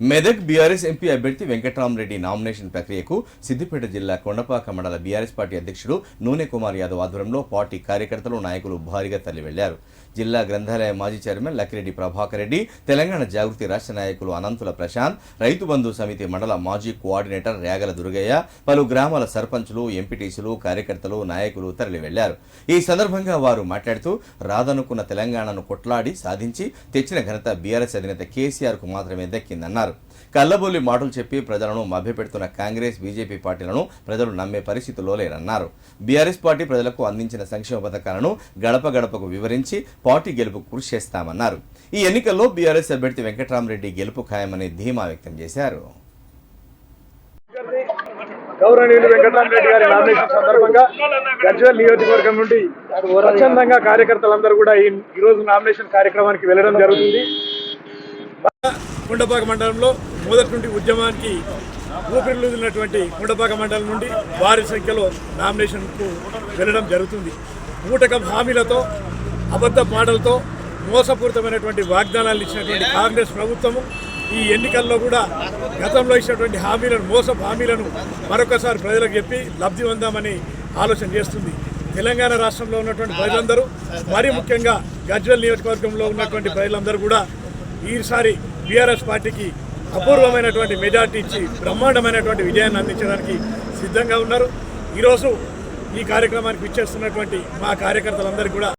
Medak BRS MP అభ్యర్థి Venkatrama Reddy nomination ప్రక్రియకు సిద్దిపేట జిల్లా కొండపాక మండల బీఆర్ఎస్ పార్టీ అధ్యక్షుడు నూనె కుమార్ యాదవ్ ఆధ్వర్యంలో పార్టీ కార్యకర్తలు నాయకులు భారీగా తరలి వెళ్ళారు జిల్లా గ్రంథాలయ మాజీ చైర్మన్ లక్కిరెడ్డి ప్రభాకర్ రెడ్డి తెలంగాణ జాగృతి రాష్ట్ర నాయకులు అనంతుల ప్రశాంత్ రైతు బంధు సమితి మండల మాజీ కోఆర్డినేటర్ రేగల దుర్గయ్య పలు గ్రామాల సర్పంచులు ఎంపీటీసీలు కార్యకర్తలు నాయకులు తరలి వెళ్ళారు ఈ సందర్భంగా వారు మాట్లాడుతూ రాదనుకున్న తెలంగాణను కొట్లాడి సాధించి తెచ్చిన ఘనత బీఆర్ఎస్ అధినేత కేసీఆర్కు మాత్రమే దక్కిందన్నారు. అన్నారు. కల్లబొల్లి మాటలు చెప్పి ప్రజలను మభ్యపెడుతున్న కాంగ్రెస్ బీజేపీ పార్టీలను ప్రజలు నమ్మే పరిస్థితుల్లో లేరన్నారు. బీఆర్ఎస్ పార్టీ ప్రజలకు అందించిన సంక్షేమ పథకాలను గడప గడపకు వివరించి పార్టీ గెలుపు కృషి చేస్తామన్నారు. ఈ ఎన్నికల్లో బీఆర్ఎస్ అభ్యర్థి వెంకట్రామరెడ్డి గెలుపు ఖాయమని ధీమా వ్యక్తం చేశారు. గౌరవనీయులు వెంకటరామరెడ్డి గారి నామినేషన్ సందర్భంగా గజ్వల్ నియోజకవర్గం నుండి స్వచ్ఛందంగా కార్యకర్తలందరూ కూడా ఈ రోజు నామినేషన్ కార్యక్రమానికి వెళ్ళడం జరుగుతుంది. కుండపాక మండలంలో మొదటి నుండి ఉద్యమానికి ఊపిరిలుదినటువంటి కుండపాక మండలం నుండి భారీ సంఖ్యలో నామినేషన్కు వెళ్ళడం జరుగుతుంది. మూటకం హామీలతో అబద్ధ మాటలతో మోసపూరితమైనటువంటి వాగ్దానాలు ఇచ్చినటువంటి కాంగ్రెస్ ప్రభుత్వము ఈ ఎన్నికల్లో కూడా గతంలో ఇచ్చినటువంటి హామీలను మోసపు హామీలను మరొకసారి ప్రజలకు చెప్పి లబ్ధి పొందామని ఆలోచన చేస్తుంది. తెలంగాణ రాష్ట్రంలో ఉన్నటువంటి ప్రజలందరూ మరీ ముఖ్యంగా గజ్వల్ నియోజకవర్గంలో ఉన్నటువంటి ప్రజలందరూ కూడా ఈసారి బీఆర్ఎస్ పార్టీకి అపూర్వమైనటువంటి మెజార్టీ ఇచ్చి బ్రహ్మాండమైనటువంటి విజయాన్ని అందించడానికి సిద్ధంగా ఉన్నారు. ఈరోజు ఈ కార్యక్రమానికి విచ్చేస్తున్నటువంటి మా కార్యకర్తలందరికీ కూడా